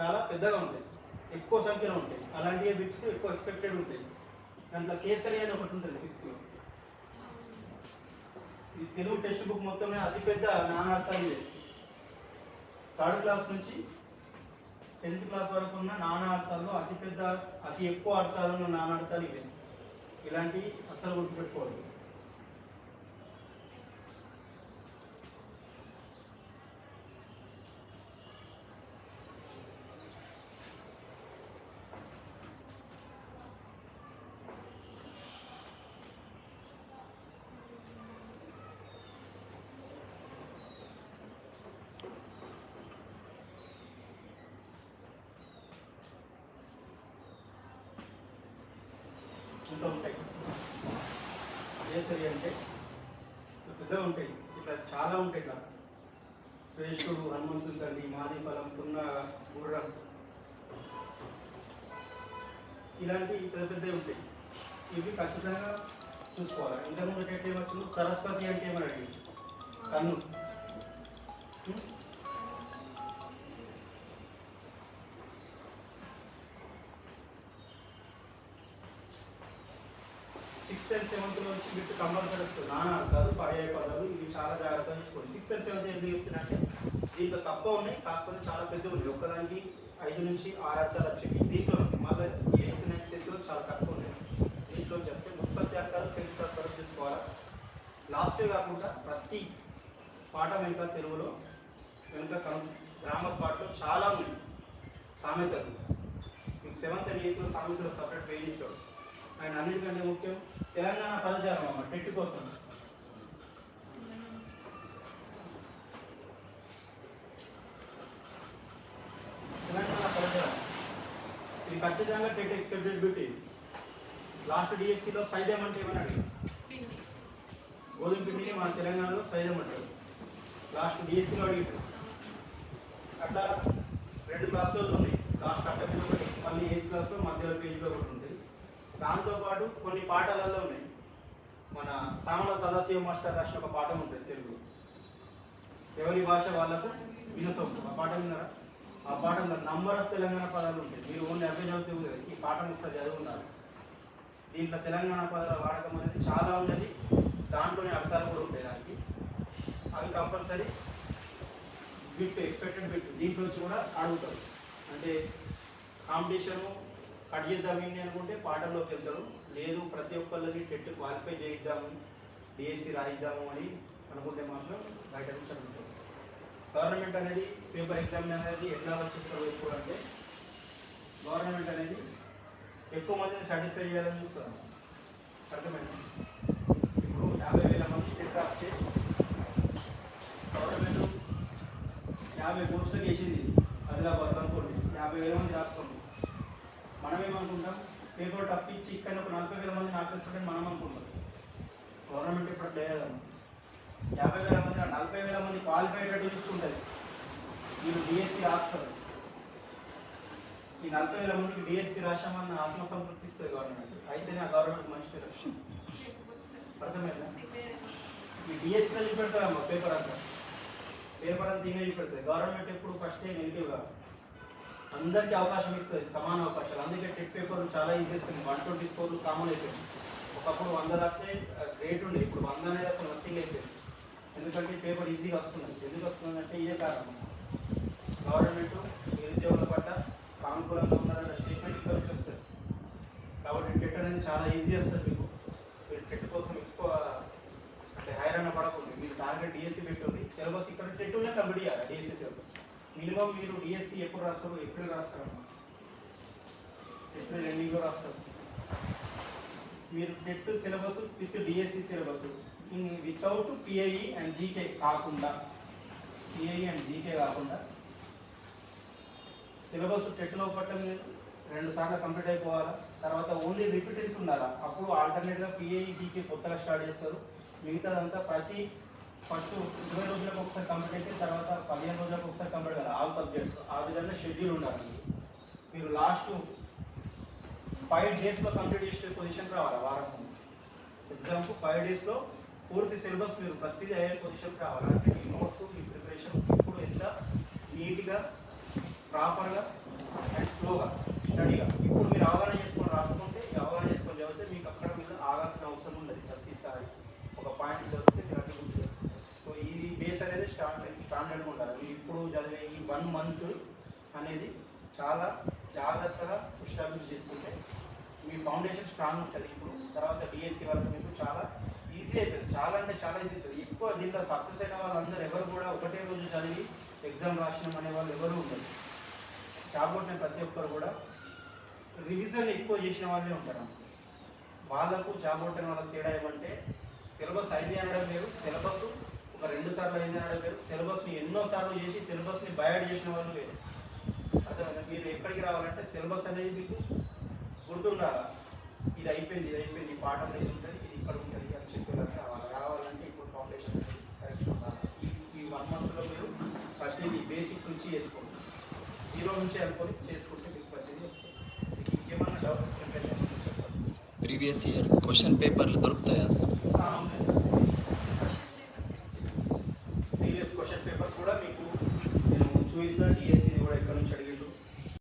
చాలా పెద్దగా ఉంటాయి. ఎక్కువ సంఖ్యలో ఉంటాయి. అలాంటి బిట్స్ ఎక్కువ ఎక్స్పెక్టెడ్ ఉంటాయి. దాంట్లో కేసరి అని ఒకటి ఉంటుంది సిక్స్త్లో ఈ తెలుగు టెక్స్ట్ బుక్ మొత్తమే అతిపెద్ద నానార్థాలు ఇదే. థర్డ్ క్లాస్ నుంచి టెన్త్ క్లాస్ వరకు ఉన్న నానా అర్థాల్లో అతిపెద్ద అతి ఎక్కువ అర్థాలు ఉన్న నానార్థాలు ఇవే. ఇలాంటివి అస్సలు గుర్తుపెట్టుకోవద్దు. ఇంకా ఉంటాయి కేసరి అంటే పెద్దగా ఉంటాయి. ఇట్లా చాలా ఉంటాయి ఇట్లా శ్రేష్ఠుడు హనుమంతుడి తండ్రి మాది ఫలం పున్న గుర్రం ఇలాంటి పెద్ద పెద్దవి ఉంటాయి. ఇవి ఖచ్చితంగా చూసుకోవాలి. ఇంతకుముందు ఎట్లా ఏమొచ్చు సరస్వతి అంటే ఏమని అడిగింది కన్ను. సిక్స్త్ అండ్ సెవెంత్ నుంచి వచ్చి బిట్ కంపల్సరీ వస్తుంది నాన్న అంటారు పర్యాయ పదాలు ఇవి చాలా జాగ్రత్తగా తీసుకోండి. సిక్స్త్ అండ్ సెవెంత్ ఎందుకు చెప్తున్నట్టే దీంట్లో తక్కువ ఉన్నాయి కాకపోతే చాలా పెద్ద ఉన్నాయి. ఒక్కదానికి ఐదు నుంచి ఆరు అర్థాలు వచ్చాయి. దీంట్లో మళ్ళీ ఎయిత్ నైన్త్ టెన్త్లో చాలా తక్కువ ఉన్నాయి. దీంట్లో చేస్తే ఉత్పత్తి అర్థాలు టెన్త్ క్లాస్ వరకు లాస్ట్ లాస్టే కాకుండా ప్రతి పాఠం వెనుక తెలుగులో వెనుక కను గ్రామర్ పాటలో చాలా ఉన్నాయి. సామెతలు. మీకు సెవెంత్ అండ్ ఎయిత్లో సామెతలు సపరేట్ వేయించాడు ఆయన అన్నిటికంటే ముఖ్యం తెలంగాణ పదజాలం అమ్మ టెట్ కోసం. తెలంగాణ పదజాలం ఇది ఖచ్చితంగా టెట్ ఎక్స్పెక్టెడ్ బ్యూటీ లాస్ట్ డిఎస్సిలో సైదం అంటే ఏమన్నాడు గోధుమ పిండిని మన తెలంగాణలో సైదం అంటారు. లాస్ట్ డిఎస్సిలో అడిగారు. అట్లా రెండు క్లాసులు ఉన్నాయి. లాస్ట్ అక్కడ మళ్ళీ ఎయిత్ క్లాస్లో మధ్యలో పేజీలో ఒకటి దాంతోపాటు కొన్ని పాటలలో ఉన్నాయి. మన సామల సదాశివ మాస్టర్ రాసిన ఒక పాఠం ఉంటుంది తెలుగు ఎవరి భాష వాళ్ళకు వినసం ఆ పాఠం విన్నారా? ఆ పాఠంలో నంబర్ ఆఫ్ తెలంగాణ పదాలు ఉంటాయి. మీరు ఓన్లీ అర్థం చదివితే ఉండదు. ఈ పాఠం ఒకసారి చదువున్నారు దీంట్లో తెలంగాణ పదాల వాడకం అనేది చాలా ఉన్నది. దాంట్లోనే అర్థాలు కూడా ఉంటాయి దానికి. అవి కంపల్సరీ బిట్ ఎక్స్పెక్టెడ్ బిట్ దీంట్లో నుంచి కూడా అడుగుతారు. అంటే కాంపిటీషను కట్ చేద్దాం ఏంటి అనుకుంటే పాటల్లోకి వెళ్తారు. లేదు ప్రతి ఒక్కళ్ళని టెట్ క్వాలిఫై చేయిద్దాము డిఎస్సి రాయిద్దాము అని అనుకుంటే మాత్రం బయట నుంచి అనుకుంటారు. గవర్నమెంట్ అనేది పేపర్ ఎగ్జామ్ అనేది ఎట్లా వచ్చేస్తారు ఎప్పుడు అంటే గవర్నమెంట్ అనేది ఎక్కువ మందిని సాటిస్ఫై చేయాలని చూస్తారు అర్థమైంది ఇప్పుడు యాభై వేల మంది టెట్ రాస్తే గవర్నమెంట్ యాభై పోస్టులకు వేసింది ఆదిలాబాద్ అనుకోండి యాభై వేల మంది రాస్తుంది మనం ఏమనుకుంటాం పేపర్ టఫ్ ఇచ్చి ఇక్కడ ఒక నలభై వేల మంది ఆపేస్తుంటే మనం అనుకుంటాం. గవర్నమెంట్ ఇప్పుడు లేదమ్మా యాభై వేల మంది నలభై వేల మంది క్వాలిఫైడ్ చూసుకుంటుంది మీరు డిఎస్సి రాస్తారు. ఈ నలభై వేల మందికి డిఎస్సి రాశామన్న ఆత్మసంతృప్తి ఇస్తుంది గవర్నమెంట్. అయితేనే ఆ గవర్నమెంట్ మంచి పేరు వస్తుంది. అర్థమైందా? ఈ వెళ్ళి పెడతామో పేపర్ అంతా. పేపర్ అంతా ఈమెయిల్ పెడతాయి గవర్నమెంట్ ఎప్పుడు ఫస్ట్ నెగిటివ్గా అందరికీ అవకాశం ఇస్తుంది సమాన అవకాశాలు. అందుకే టెట్ పేపర్ చాలా ఈజీ వస్తుంది. వన్ ట్వంటీ స్కోర్లు కామన్ అయిపోయింది. ఒకప్పుడు వంద రాస్తే రేట్ ఉండే ఇప్పుడు వంద అనేది అసలు నథింగ్ అయిపోయింది. ఎందుకంటే పేపర్ ఈజీగా వస్తుంది. ఎందుకు వస్తుంది అంటే ఇదే కారణం. గవర్నమెంట్ నిరుద్యోగుల పట్ల సానుకూలంగా ఉన్నారన్న స్టేట్మెంట్ ఇక్కడ నుంచి వస్తుంది కాబట్టి టెట్ అనేది చాలా ఈజీ వస్తుంది మీకు. మీరు టెట్ కోసం ఎక్కువ అంటే హైరాణ పడకూడదు. మీరు టార్గెట్ డిఎస్సి పెట్టుంది సిలబస్ ఇక్కడ టెట్నే కంప్లీట్ చేయాలి. డిఎస్సి సిలబస్ మినిమం మీరు డిఎస్సి ఎప్పుడు రాస్తారు? ఏప్రిల్ రాస్తారు? ఏప్రిల్ ఎండింగ్లో రాస్తారు? మీరు TET syllabus with DSC syllabus. Without PIE and GK కాకుండా పిఐఈ అండ్ జీకే కాకుండా సిలబస్ టెట్లో పట్ల మీరు రెండు సార్లు కంప్లీట్ అయిపోవాలా? తర్వాత ఓన్లీ రిపీటెన్స్ ఉండాలా? అప్పుడు ఆల్టర్నేట్గా పిఐఈ జీకే కొత్తగా స్టార్ట్ చేస్తారు. మిగతాదంతా ప్రతి ఫస్ట్ ఇరవై రోజులకు ఒకసారి కంప్లీట్ అయితే తర్వాత పదిహేను రోజులకు ఒకసారి కంప్లీట్ ఆల్ సబ్జెక్ట్స్ ఆ విధంగా షెడ్యూల్ ఉండాలి. మీరు లాస్ట్ ఫైవ్ డేస్లో కంప్లీట్ చేసే పొజిషన్ రావాలి వారం ముందు. ఎగ్జామ్కు ఫైవ్ డేస్లో పూర్తి సిలబస్ మీరు ప్రతిదీ అయ్యే పొజిషన్ రావాలి. అంటే మీ నోట్స్ మీ ప్రిపరేషన్ ఇప్పుడు ఎంత నీట్గా ప్రాపర్గా అండ్ స్లోగా స్టడీగా ఇప్పుడు మీరు అవగాహన చేసుకొని రాసుకుంటే అవగాహన చేసుకొని చదివితే మీకు అక్కడ మీద ఆగాల్సిన అవసరం ఉండదు ప్రతిసారి. ఒక పాయింట్ చదివితే మీరు అటు గుర్తుపెట్టుకుంటారు. సో ఈ బేస్ అనేది స్టాండర్డ్ స్టాండర్డ్గా ఉండాలి మీరు ఇప్పుడు చదివే ఈ వన్ మంత్ అనేది చాలా జాగ్రత్తగా ఎస్టాబ్లిష్ చేసుకుంటే మీ ఫౌండేషన్ స్ట్రాంగ్ ఉంటుంది. ఇప్పుడు తర్వాత డిఎస్సి వరకు మీకు చాలా ఈజీ అవుతుంది చాలా అంటే చాలా ఈజీ అవుతుంది ఎక్కువ దీంట్లో సక్సెస్ అయిన వాళ్ళందరూ ఎవరు కూడా ఒకటే రోజు చదివి ఎగ్జామ్ రాసిన అనే వాళ్ళు ఎవరు ఉండరు. చాగొట్టిన ప్రతి ఒక్కరు కూడా రివిజన్ ఎక్కువ చేసిన వాళ్ళే ఉంటారు. వాళ్ళకు చాగొట్టిన వాళ్ళకి తేడా ఏమంటే సిలబస్ అయింది అనడం లేదు. సిలబస్ ఒక రెండు సార్లు అయింది అనడం వేరు సిలబస్ని ఎన్నో సార్లు చేసి సిలబస్ని బయాడ్ చేసిన వాళ్ళు వేరు. అర్థమైందా? మీరు ఎక్కడికి రావాలంటే సిలబస్ అనేది మీకు గుర్తుండాలి? ఇది అయిపోయింది ఇది అయిపోయింది ఈ పాఠం ఇది ఉంటుంది ఇది ఇక్కడ ఉంటుంది అని చెప్పేలాగా రావాలి. రావాలంటే ఇప్పుడు ఫౌండేషన్ అనేది కరెక్ట్ ఉండాలి. ఈ- వన్ మంత్లో మీరు ప్రతిదీ బేసిక్ నుంచి చేసుకోండి. జీరో నుంచి అనుకొని చేసుకుంటే మీకు ప్రతిదీ వస్తుంది. మీకు ఇంకేమన్నా డౌట్స్ చెప్పండి. ప్రీవియస్ ఇయర్ క్వశ్చన్ పేపర్లు దొరుకుతాయా సార్ ప్రీవియస్ క్వశ్చన్